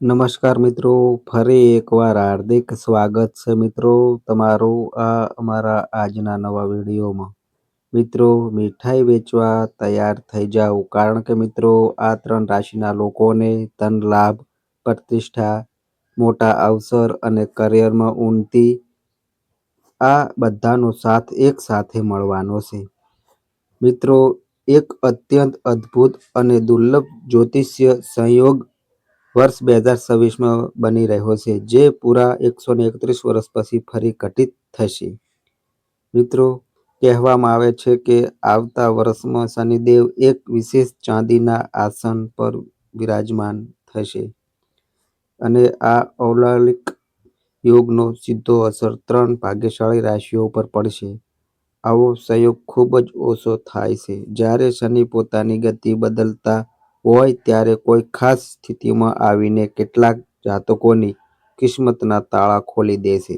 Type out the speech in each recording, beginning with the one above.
નમસ્કાર મિત્રો, ફરી એકવાર હાર્દિક સ્વાગત છે મિત્રો તમારું આ અમારા આજના નવા વિડીયોમાં. મિત્રો, મીઠાઈ વેચવા તૈયાર થઈ જાઓ, કારણ કે મિત્રો, આ ત્રણ રાશિના લોકોને ધન લાભ, પ્રતિષ્ઠા, મોટા અવસર અને કરિયરમાં ઉન્નતિ આ બધાનો સાથ એક સાથે મળવાનો છે. મિત્રો, એક અત્યંત અદ્ભુત અને દુર્લભ જ્યોતિષ્ય સંયોગ વર્ષ બે હજાર છવ્વીસમાં બની રહ્યો છે, જે પૂરા એકસો ને એકત્રીસ વર્ષ પછી ફરી ઘટિત થશે. મિત્રો, કહેવામાં આવે છે કે આવતા વર્ષમાં શનિદેવ એક વિશેષ ચાંદીના આસન પર વિરાજમાન થશે અને આ ઔલાલિક યોગનો સીધો અસર ત્રણ ભાગ્યશાળી રાશિઓ પર પડશે. આવો સંયોગ ખૂબ જ ઓછો થાય છે. જ્યારે શનિ પોતાની ગતિ બદલતા હોય ત્યારે કોઈ ખાસ સ્થિતિમાં આવીને કેટલાક જાતકોની કિસ્મતના તાળા ખોલી દેશે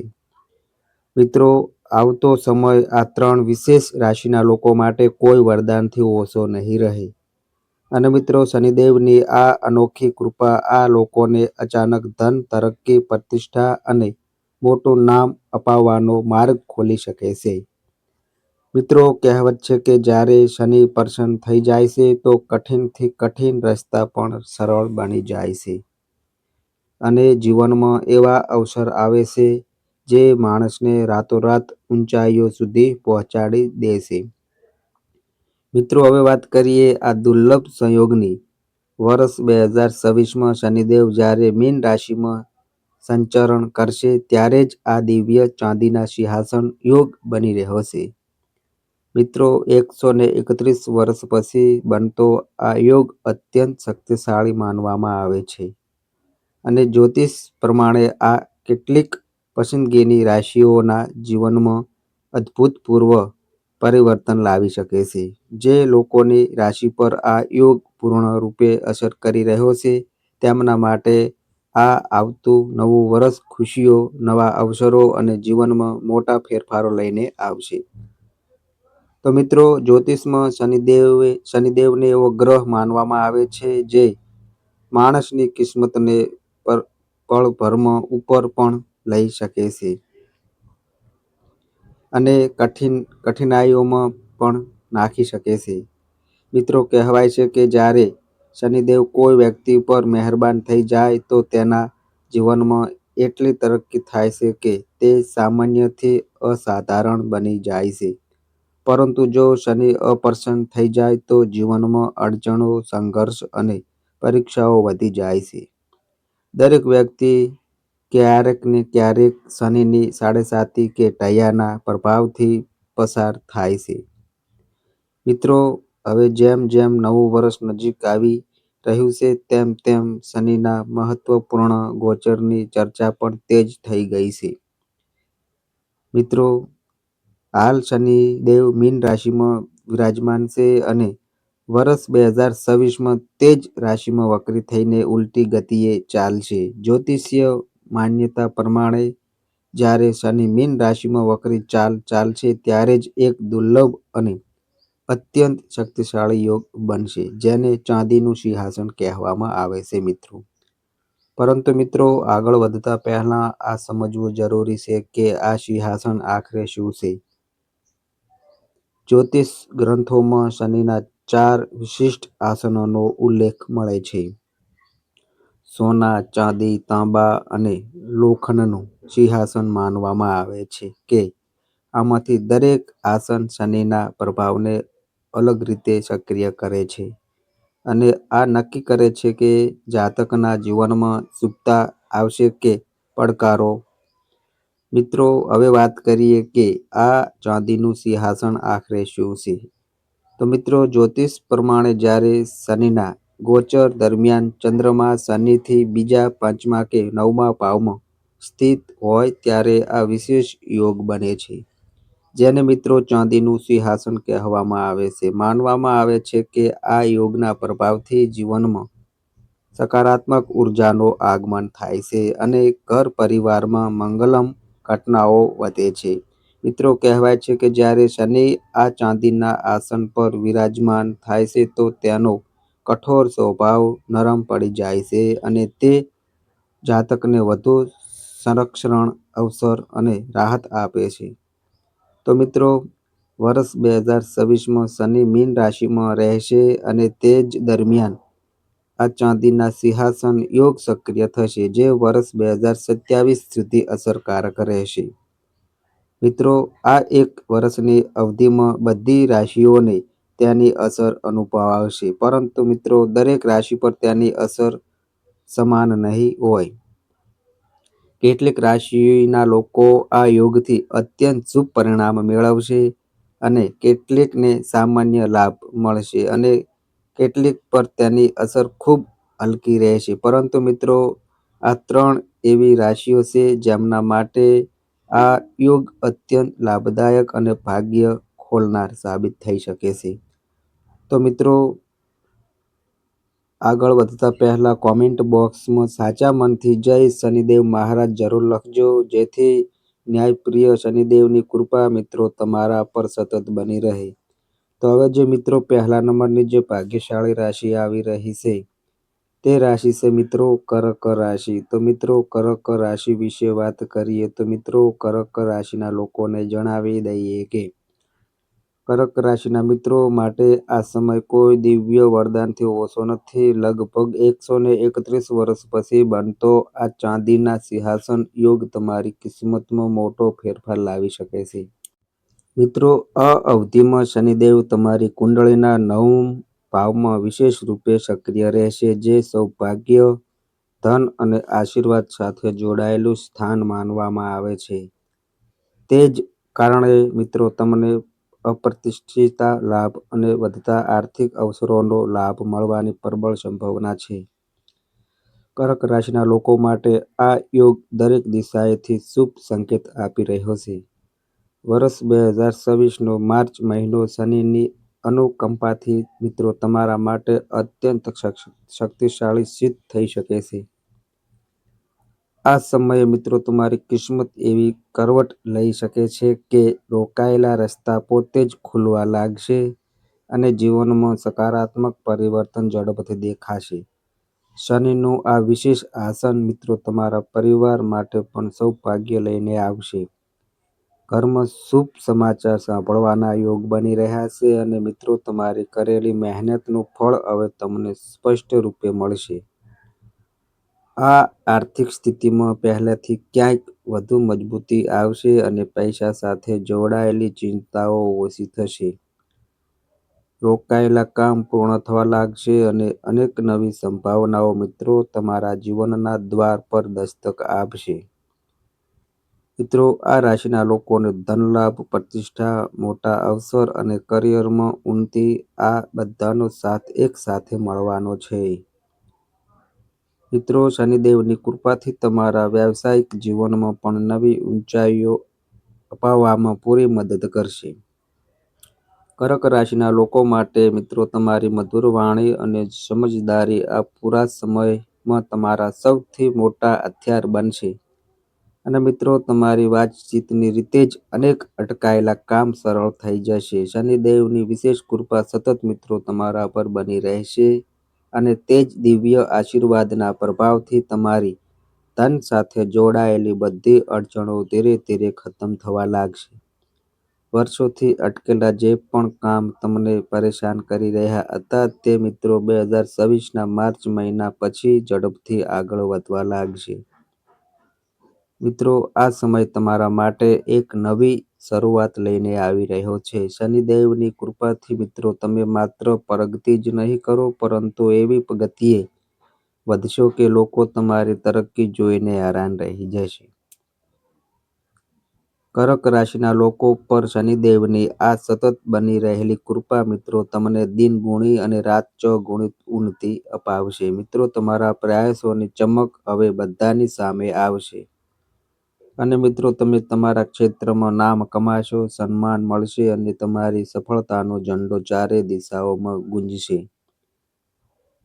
મિત્રો, આવતો સમય આ ત્રણ વિશેષ રાશિના લોકો માટે કોઈ વરદાનથી ઓછો નહીં રહે. અને મિત્રો, શનિદેવની આ અનોખી કૃપા આ લોકોને અચાનક ધન તરક્કી, પ્રતિષ્ઠા અને મોટું નામ અપાવવાનો માર્ગ ખોલી શકે છે. મિત્રો, કહેવત છે કે જ્યારે શનિ પ્રસન્ન થઈ જાય છે, તો કઠિનથી કઠિન રસ્તા પણ સરળ બની જાય છે. અને જીવનમાં એવા અવસર આવે છે, જે માણસને રાતોરાત ઊંચાઈઓ સુધી પહોંચાડી દે છે. મિત્રો, હવે વાત કરીએ આ દુર્લભ સંયોગની. વર્ષ બે હજાર છવ્વીસમાં શનિદેવ જ્યારે મીન રાશિમાં સંચરણ કરશે, ત્યારે જ આ દિવ્ય ચાંદીના સિંહાસન યોગ બની રહ્યો છે મિત્રો, એકસો ને એકત્રીસ વર્ષ પછી બનતો આ યોગ અત્યંત શક્તિશાળી માનવામાં આવે છે. અને જ્યોતિષ પ્રમાણે આ કેટલીક પસંદગીની રાશિઓના જીવનમાં અભૂતપૂર્વ પરિવર્તન લાવી શકે છે. જે લોકોની રાશિ પર આ યોગ પૂર્ણ રૂપે અસર કરી રહ્યો છે, તેમના માટે આ આવતું નવું વર્ષ ખુશીઓ, નવા અવસરો અને જીવનમાં મોટા ફેરફારો લઈને આવશે. તો મિત્રો, જ્યોતિષમાં શનિદેવે, શનિદેવને એવો ગ્રહ માનવામાં આવે છે જે માણસની કિસ્મતને પળભરમાં ઉપર પણ લઈ શકે છે. અને કઠિન, કઠિનાઈઓમાં પણ નાખી શકે છે. મિત્રો, કહેવાય છે કે જ્યારે શનિદેવ કોઈ વ્યક્તિ પર મહેરબાન થઈ જાય તો તેના જીવનમાં એટલી તરક્કી થાય છે કે તે સામાન્યથી અસાધારણ બની જાય છે. પરંતુ જો શનિ અપ્રસન્ન થઈ જાય તો જીવનમાં અડચણો, સંઘર્ષ અને પરીક્ષાઓ વધી જાય છે. દરેક વ્યક્તિ ક્યારેક ને ક્યારેક શનિની સાડેસાતી કે ટૈયાના પ્રભાવથી પસાર થાય છે. મિત્રો, હવે જેમ જેમ નવું વર્ષ નજીક આવી રહ્યું છે, તેમ તેમ શનિના મહત્વપૂર્ણ ગોચરની ચર્ચા પણ તેજ થઈ ગઈ છે. મિત્રો હાલ શનિદેવ મીન રાશિમાં વિરાજમાન છે અને વર્ષ બે હજાર છવ્વીસમાં તે જ રાશિમાં વક્રી થઈને ઉલટી ગતિએ ચાલશે. જ્યોતિષીય માન્યતા પ્રમાણે જ્યારે શનિ મીન રાશિમાં વક્રી ચાલ ચાલશે ત્યારે જ એક દુર્લભ અને અત્યંત શક્તિશાળી યોગ બનશે, જેને ચાંદીનું સિંહાસન કહેવામાં આવે છે મિત્રો. પરંતુ મિત્રો, આગળ વધતા પહેલાં આ સમજવું જરૂરી છે કે આ સિંહાસન આખરે શું છે? જ્યોતિષ ગ્રંથોમાં શનિના ચાર વિશિષ્ટ આસનોનો ઉલ્લેખ મળે છે. સોના, ચાંદી, તાંબા અને લોખંડનું સિંહાસન માનવામાં આવે છે કે આમાંથી દરેક આસન શનિના પ્રભાવને અલગ રીતે સક્રિય કરે છે અને આ નક્કી કરે છે કે જાતકના જીવનમાં સુખતા આવશે કે પડકારો મિત્રો, હવે વાત કરીએ કે આ ચાંદીનું સિંહાસન આખરે શું છે? તો મિત્રો, જ્યોતિષ પ્રમાણે જ્યારે શનિના ગોચર દરમિયાન ચંદ્રમા શનિથી બીજા પાંચમા કે નવમા ભાવમાં સ્થિત હોય ત્યારે આ વિશેષ યોગ બને છે. જેને મિત્રો ચાંદીનું સિંહાસન કહેવામાં આવે છે. માનવામાં આવે છે કે આ યોગના પ્રભાવથી જીવનમાં સકારાત્મક ઉર્જાનો આગમન થાય છે અને ઘર પરિવારમાં મંગલમ ઘટનાઓ વધે છે મિત્રો કહેવાય છે કે જ્યારે શનિ આ ચાંદીના આસન પર વિરાજમાન થાય છે તો તેનો કઠોર સ્વભાવ નરમ પડી જાય છે અને તે જાતકને વધુ સંરક્ષણ, અવસર અને રાહત આપે છે. તો મિત્રો વર્ષ બે હજાર છવ્વીસમાં શનિ મીન રાશિમાં રહેશે અને તે જ દરમિયાન આ ચાંદીના સિંહાસન યોગ સક્રિય થશે, જે વર્ષ બે હજાર સત્યાવીસ સુધી અસરકારક રહેશે. મિત્રો, આ એક વર્ષની અવધિમાં બધી રાશિઓને તેની અસર અનુભવાશે પરંતુ મિત્રો, દરેક રાશિ પર તેની અસર સમાન નહીં હોય. કેટલીક રાશિના લોકો આ યોગથી અત્યંત શુભ પરિણામ મેળવશે અને કેટલીકને સામાન્ય લાભ મળશે અને કેટલીક પર તેની અસર ખૂબ હલકી રહેશે પરંતુ મિત્રો, આ ત્રણ એવી રાશિઓ છે જેમના માટે આ યોગ અત્યંત લાભદાયક અને ભાગ્ય ખોલનાર સાબિત થઈ શકે છે. તો મિત્રો, આગળ વધતા પહેલા કોમેન્ટ બોક્સમાં સાચા મનથી જય શનિદેવ મહારાજ જરૂર લખજો જેથી ન્યાયપ્રિય શનિદેવની કૃપા મિત્રો તમારા પર સતત બની રહે. તો હવે જે મિત્રો પહેલા નંબરની જે ભાગ્યશાળી રાશિ આવી રહી છે, તે રાશિ છે મિત્રો કરક રાશિ. તો મિત્રો કરક રાશિ વિશે વાત કરીએ તો મિત્રો કરક રાશિના લોકોને જણાવી દઈએ કે કર્ક રાશિના મિત્રો માટે આ સમય કોઈ દિવ્ય વરદાનથી ઓછો નથી. લગભગ એકસો ને એકત્રીસ વર્ષ પછી બનતો આ ચાંદીના સિંહાસન યોગ તમારી કિસ્મતમાં મોટો ફેરફાર લાવી શકે છે. મિત્રો આ અવધિમાં શનિદેવ તમારી કુંડળીના નવમ ભાવમાં વિશેષ રૂપે સક્રિય રહેશે જે સૌભાગ્ય, ધન અને આશીર્વાદ સાથે જોડાયેલું સ્થાન માનવામાં આવે છે. તે જ કારણે મિત્રો તમને અપ્રતિષ્ઠિતા લાભ અને વધતા આર્થિક અવસરોનો લાભ મળવાની પ્રબળ સંભાવના છે. કર્ક રાશિના લોકો માટે આ યોગ દરેક દિશાએથી શુભ સંકેત આપી રહ્યો છે. વર્ષ બે હજાર છવ્વીસનો માર્ચ મહિનો શનિની અનુકંપાથી મિત્રો તમારા માટે અત્યંત શક્તિશાળી સિદ્ધ થઈ શકે છે. આ સમયે મિત્રો તમારી કિસ્મત એવી કરવટ લઈ શકે છે કે રોકાયેલા રસ્તા પોતે જ ખુલવા લાગશે અને જીવનમાં સકારાત્મક પરિવર્તન ઝડપથી દેખાશે. શનિનું આ વિશેષ આસન મિત્રો તમારા પરિવાર માટે પણ સૌભાગ્ય લઈને આવશે. ઘરમાં શુભ સમાચાર સાંભળવાના યોગ બની રહ્યા છે અને મિત્રો, તમારી કરેલી મહેનતનું ફળ હવે તમને સ્પષ્ટ રૂપે મળશે. આ આર્થિક સ્થિતિમાં પહેલાથી ક્યાંક વધુ મજબૂતી આવશે અને પૈસા સાથે જોડાયેલી ચિંતાઓ ઓછી થશે. રોકાયેલા કામ પૂર્ણ થવા લાગશે અને અનેક નવી સંભાવનાઓ મિત્રો તમારા જીવનના દ્વાર પર દસ્તક આપશે. મિત્રો આ રાશિના લોકોને ધનલાભ, પ્રતિષ્ઠા, મોટા અવસર અને કરિયરમાં ઉન્નતિ આ બધાનો સાથ એક સાથે મળવાનો છે. મિત્રો શનિદેવની કૃપાથી તમારા વ્યવસાયિક જીવનમાં પણ નવી ઊંચાઈઓ અપાવવામાં પૂરી મદદ કરશે. કરક રાશિના લોકો માટે મિત્રો તમારી મધુર વાણી અને સમજદારી આ પૂરા સમયમાં તમારા સૌથી મોટા હથિયાર બનશે અને મિત્રો, તમારી વાતચીતની રીતે જ અનેક અટકાયેલા કામ સરળ થઈ જશે. શનિદેવની વિશેષ કૃપા સતત મિત્રો તમારા પર બની રહેશે અને તે જ દિવ્ય આશીર્વાદના પ્રભાવથી તમારી ધન સાથે જોડાયેલી બધી અડચણો ધીરે ધીરે ખતમ થવા લાગશે. વર્ષોથી અટકેલા જે પણ કામ તમને પરેશાન કરી રહ્યા હતા તે મિત્રો, બે હજાર છવ્વીસના માર્ચ મહિના પછી ઝડપથી આગળ વધવા લાગશે. મિત્રો, આ સમય તમારા માટે એક નવી શરૂઆત લઈને આવી રહ્યો છે. શનિદેવની કૃપાથી મિત્રો, તમે માત્ર પ્રગતિ જ નહીં કરો, પરંતુ એવી ગતિએ વધશો કે લોકો તમારી તરક્કી જોઈને હેરાન રહી જશે. કર્ક રાશિના લોકો પર શનિદેવની આ સતત બની રહેલી કૃપા મિત્રો, તમને દિન ગુણી અને રાત ચોગુણિત ઉન્નતિ અપાવશે. મિત્રો, તમારા પ્રયાસોની ચમક હવે બધાની સામે આવશે અને મિત્રો તમે તમારા ક્ષેત્રમાં નામ કમાશો, સન્માન મળશે અને તમારી સફળતાનો ઝંડો ચારે દિશાઓમાં ગુંજશે.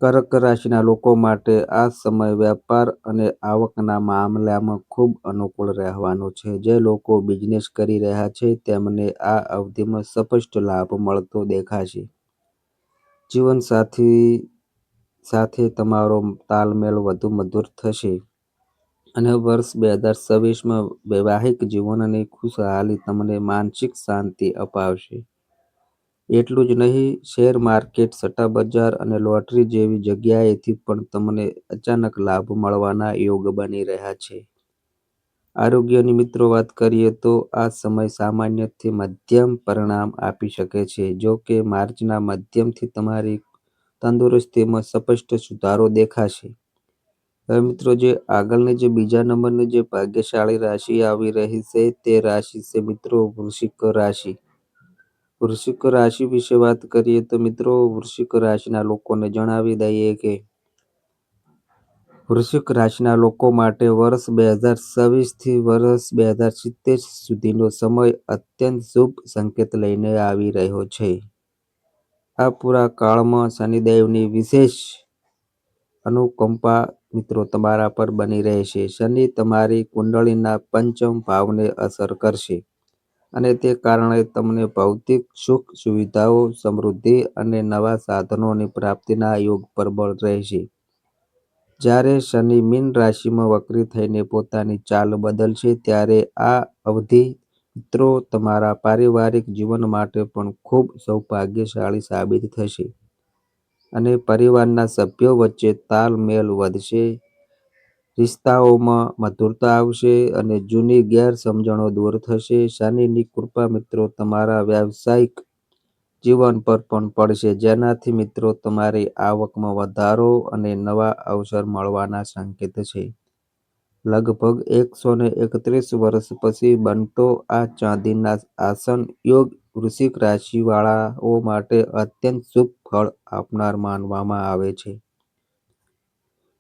કર્ક રાશિના લોકો માટે આ સમય વેપાર અને આવકના મામલામાં ખૂબ અનુકૂળ રહેવાનો છે. જે લોકો બિઝનેસ કરી રહ્યા છે તેમને આ અવધિમાં સ્પષ્ટ લાભ મળતો દેખાશે. જીવનસાથી સાથે તમારો તાલમેલ વધુ મધુર થશે. અને વર્ષ બે હજાર છવ્વીસમાં વૈવાહિક જીવન અને ખુશહાલી તમને માનસિક શાંતિ અપાવશે. એટલું જ નહીં શેર માર્કેટ, સટ્ટાબજાર અને લોટરી જેવી જગ્યાએથી પણ તમને અચાનક લાભ મળવાના યોગ બની રહ્યા છે. આરોગ્યની મિત્રો વાત કરીએ તો આ સમય સામાન્યથી મધ્યમ પરિણામ આપી શકે છે. જો કે માર્ચના મધ્યમથી તમારી તંદુરસ્તીમાં સ્પષ્ટ સુધારો દેખાશે. હવે મિત્રો જે આગળની જે બીજા નંબરની જે ભાગ્યશાળી રાશિ આવી રહી છે, તે રાશિ છે મિત્રો વૃશ્ચિક રાશિ. વૃશ્ચિક રાશિ વિશે વાત કરીએ તો મિત્રો વૃશ્ચિક રાશિના લોકોને જણાવી દઈએ કે વૃશ્ચિક રાશિના લોકો માટે વર્ષ બે હજાર છવ્વીસથી વર્ષ બે હજાર સિત્તેર સુધીનો સમય અત્યંત શુભ સંકેત લઈને આવી રહ્યો છે. આ પૂરા કાળમાં શનિદેવની વિશેષ અનુકંપા મિત્રો તમારા પર બની રહેશે. શનિ તમારી કુંડળીના પંચમ ભાવને અસર કરશે અને તે કારણે તમને ભૌતિક સુખ સુવિધાઓ, સમૃદ્ધિ અને નવા સાધનોની પ્રાપ્તિના યોગ પ્રબળ રહેશે. જ્યારે શનિ મીન રાશિમાં વક્રી થઈને પોતાની ચાલ બદલશે ત્યારે આ અવધિ મિત્રો તમારા પારિવારિક જીવન માટે પણ ખૂબ સૌભાગ્યશાળી સાબિત થશે અને પરિવારના સભ્યો વચ્ચે તાલમેલ વધશે. રિશ્તાઓમાં મધુરતા આવશે અને જૂની ગેરસમજણો દૂર થશે. શનિની કૃપા મિત્રો તમારા વ્યાવસાયિક જીવન પર પણ પડશે જેનાથી મિત્રો તમારી આવકમાં વધારો અને નવા અવસર મળવાના સંકેત છે. લગભગ એકસો ને એકત્રીસ વર્ષ પછી બનતો આ ચાંદીના આસન યોગ વૃશ્ચિક રાશિવાળાઓ માટે અત્યંત શુભ ફળ આપનાર માનવામાં આવે છે.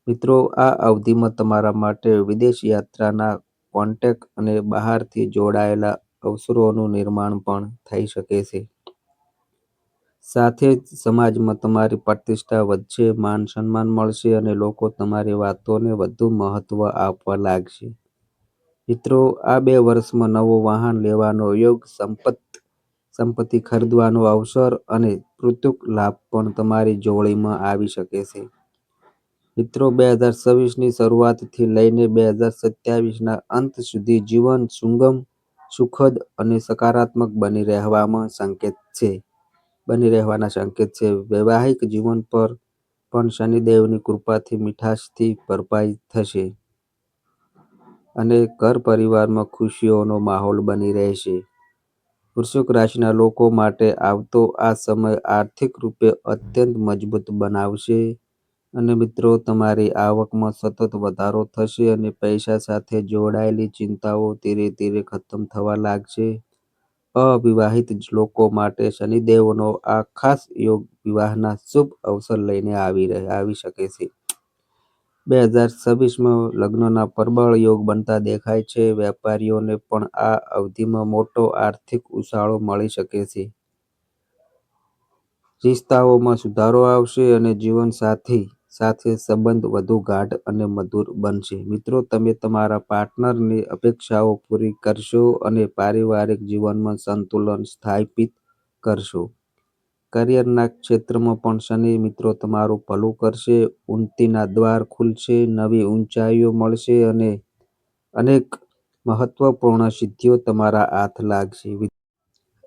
મિત્રો, આ અવધિમાં તમારા માટે વિદેશ યાત્રાના કોન્ટેક અને બહારથી જોડાયેલા અવસરોનું નિર્માણ પણ થઈ શકે છે. સાથે જ સમાજમાં તમારી પ્રતિષ્ઠા વધશે, માન-સન્માન મળશે અને લોકો તમારી વાતોને વધુ મહત્વ આપવા લાગશે. મિત્રો આ બે વર્ષમાં નવું વાહન લેવાનો યોગ, સંપત્તિ ખરીદવાનો અવસર અને પૃથક લાભ પણ તમારી જોડીમાં આવી શકે છે. મિત્રો બે હજાર છવ્વીસની શરૂઆતથી લઈને બે હજાર સત્યાવીસના અંત સુધી જીવન સુગમ, સુખદ અને સકારાત્મક બની રહેવામાં સંકેત છે બની રહેવાના સંકેત છે. વૈવાહિક જીવન પર પણ શનિદેવની કૃપાથી મીઠાશથી ભરપાઈ થશે અને ઘર-પરિવારમાં ખુશીઓનો માહોલ બની રહેશે. વૃશ્ચિક રાશિના લોકો માટે આવતો આ સમય આર્થિક રૂપે અત્યંત મજબૂત બનાવશે અને મિત્રો, તમારી આવકમાં સતત વધારો થશે અને પૈસા સાથે જોડાયેલી ચિંતાઓ ધીરે ધીરે ખતમ થવા લાગશે. અવિવાહિત લોકો માટે શનિદેવનો આ ખાસ યોગ વિવાહના શુભ અવસર લઈને આવી શકે છે. બે હજાર છવ્વીસમાં લગ્નના પ્રબળ યોગ બનતા દેખાય છે. વેપારીઓને પણ આ અવધિમાં મોટો આર્થિક ઉછાળો મળી શકે છે. રિશ્તાઓમાં સુધારો આવશે અને જીવનસાથી સાથે સંબંધ વધુ ગાઢ અને મધુર બનશે. મિત્રો તમે તમારા પાર્ટનરની અપેક્ષાઓ પૂરી કરશો અને પારિવારિક જીવનમાં સંતુલન સ્થાપિત કરશો. કરિયરના ક્ષેત્રમાં પણ શનિ મિત્રો તમારું ભલું કરશે. ઉન્નતિના દ્વાર ખુલશે, નવી ઊંચાઈઓ મળશે અને અનેક મહત્વપૂર્ણ સિદ્ધિઓ તમારા હાથ લાગશે.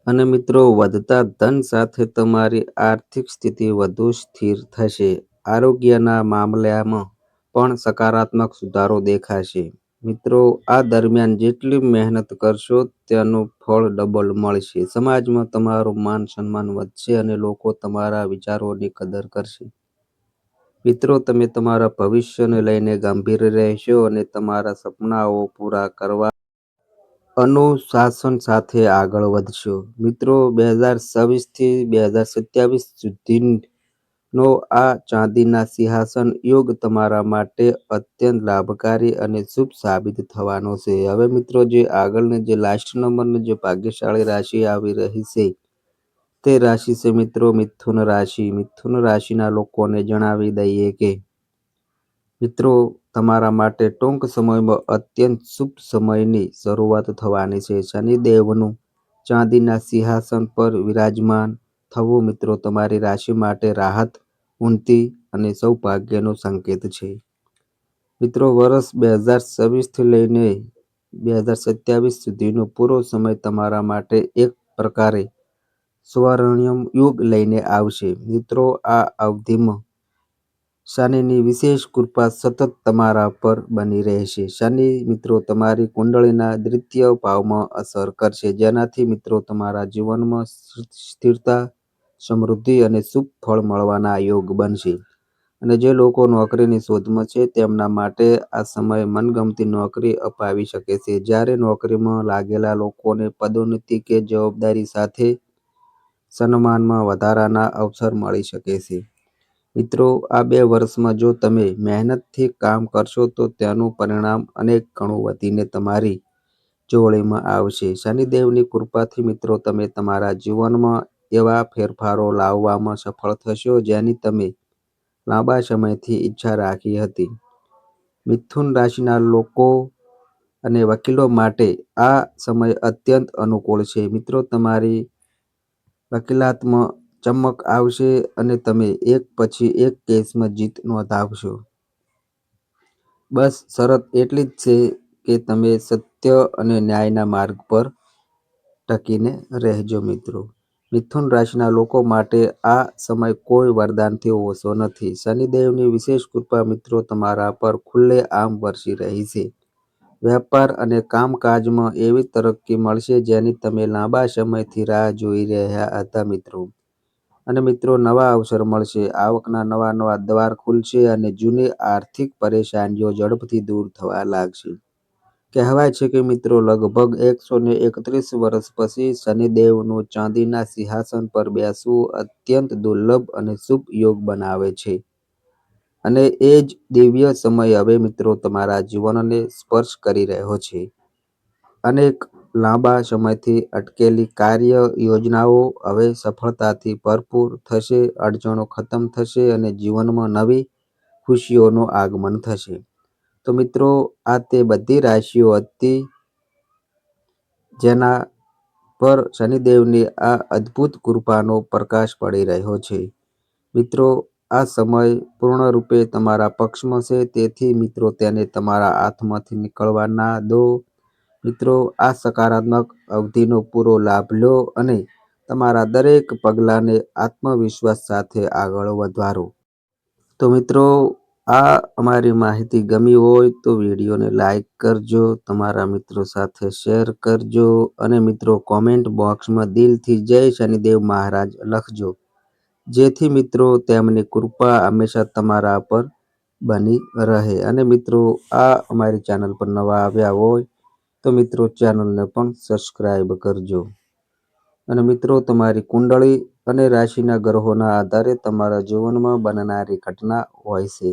અને મિત્રો વધતા ધન સાથે તમારી આર્થિક સ્થિતિ વધુ સ્થિર થશે. આરોગ્યના મામલામાં પણ સકારાત્મક સુધારો દેખાશે. મિત્રો, આ દરમિયાન જેટલી મહેનત કરશો, તેનું ફળ ડબલ મળશે. સમાજમાં તમારું માન-સન્માન વધશે અને લોકો તમારા વિચારોની કદર કરશે. મિત્રો, તમે તમારા ભવિષ્યને લઈને ગંભીર રહેશો અને તમારા સપનાઓ પૂરા કરવા અનુશાસન સાથે આગળ વધશો. મિત્રો, બે હજાર છવ્વીસથી બે હજાર સત્યાવીસ સુધીનો આ ચાંદીના સિંહાસન યોગ તમારા માટે અત્યંત લાભકારી અને શુભ સાબિત થવાનો છે. હવે મિત્રો, જે આગળની જે લાસ્ટ નંબરની જે ભાગ્યશાળી રાશિ આવી રહી છે, તે રાશિ છે મિત્રો, મિથુન રાશિ. મિથુન રાશિના લોકોને જણાવી દઈએ કે, મિત્રો, તમારા માટે ટૂંક સમયમાં અત્યંત શુભ સમયની શરૂઆત થવાની છે. શનિદેવનું ચાંદીના સિંહાસન પર વિરાજમાન થવું મિત્રો તમારી રાશિ માટે રાહત, ઉન્નતિ અને સૌભાગ્યનો સંકેત છે. મિત્રો વર્ષ બે હજાર છવ્વીસથી લઈને બે હજાર સત્યાવીસ સુધીનો પૂરો સમય તમારા માટે એક પ્રકારે સ્વર્ણિમ યુગ લઈને આવશે. મિત્રો આ અવધિમાં શનિની વિશેષ કૃપા સતત તમારા પર બની રહેશે. શનિ મિત્રો તમારી કુંડળીના દ્વિતીય ભાવમાં અસર કરશે. જેનાથી મિત્રો તમારા જીવનમાં સ્થિરતા સમૃદ્ધિ અને શુભ ફળ મળવાના યોગ બનશે. અને જે લોકો નોકરીની શોધમાં છે, તેમના માટે આ સમય મનગમતી નોકરી અપાવી શકે છે. જ્યારે નોકરીમાં લાગેલા લોકોને પદોન્નતિ કે જવાબદારી સાથે સન્માનમાં વધારાના અવસર મળી શકે છે. મિત્રો, આ બે વર્ષમાં જો તમે મહેનતથી કામ કરશો, તો તેનું પરિણામ અનેક ગણું વધીને તમારી જોડીમાં આવશે. શનિદેવની કૃપાથી મિત્રો, તમે તમારા જીવનમાં એવા ફેરફારો લાવવામાં સફળ થશો જેની તમે લાંબા સમયથી ઈચ્છા રાખી હતી. મિથુન રાશિના લોકો અને વકીલો માટે આ સમય અત્યંત અનુકૂળ છે. મિત્રો, તમારી વકીલાતમાં ચમક આવશે અને તમે એક પછી એક કેસમાં જીત નોંધાવશો. બસ, શરત એટલી જ છે કે તમે સત્ય અને ન્યાયના માર્ગ પર ટકીને રહેજો મિત્રો. મિથુન રાશિના લોકો માટે આ સમય કોઈ વરદાનથી ઓછો નથી. શનિદેવની વિશેષ કૃપા મિત્રો તમારા પર ખુલ્લે આમ વરસી રહી છે. વેપાર અને કામકાજમાં એવી તરક્કી મળશે જેની તમે લાંબા સમયથી રાહ જોઈ રહ્યા હતા મિત્રો. અને મિત્રો, નવા અવસર મળશે. આવકના નવા નવા દ્વાર ખુલશે અને જૂની આર્થિક પરેશાનીઓ ઝડપથી દૂર થવા લાગશે. કહેવાય છે કે મિત્રો, લગભગ એકસો ને એકત્રીસ વર્ષ પછી શનિદેવનું ચાંદીના સિંહાસન પર બેસવું અત્યંત દુર્લભ અને શુભ યોગ બનાવે છે. અને એ જ દિવ્ય સમય હવે મિત્રો તમારા જીવનને સ્પર્શ કરી રહ્યો છે. અનેક લાંબા સમયથી અટકેલી કાર્ય યોજનાઓ હવે સફળતાથી ભરપૂર થશે, અડચણો ખતમ થશે અને જીવનમાં નવી ખુશીઓનું આગમન થશે. તો મિત્રો, આ તે બધી રાશિઓ હતી જેના પર શનિદેવની આ અદ્ભુત કૃપાનો પ્રકાશ પડી રહ્યો છે. મિત્રો, આ સમય પૂર્ણરૂપે તમારા પક્ષમાં છે, તેથી મિત્રો તેને તમારા હાથમાંથી નીકળવા ના દો. મિત્રો, આ સકારાત્મક અવધિનો પૂરો લાભ લો અને તમારા દરેક પગલાંને આત્મવિશ્વાસ સાથે આગળ વધારો. તો મિત્રો આ અમારી માહિતી ગમી હોય તો વિડીયોને લાઈક કરજો, તમારા મિત્રો સાથે શેર કરજો અને મિત્રો કોમેન્ટ બોક્સમાં દિલથી જય શનિદેવ મહારાજ લખજો. જેથી મિત્રો તેમની કૃપા હંમેશા તમારા પર બની રહે. અને મિત્રો, આ અમારી ચેનલ પર નવા આવ્યા હોય તો મિત્રો ચેનલને પણ સબસ્ક્રાઈબ કરજો. અને મિત્રો, તમારી કુંડળી અને રાશિના ગ્રહોના આધારે તમારા જીવનમાં બનનારી ઘટના હોય છે.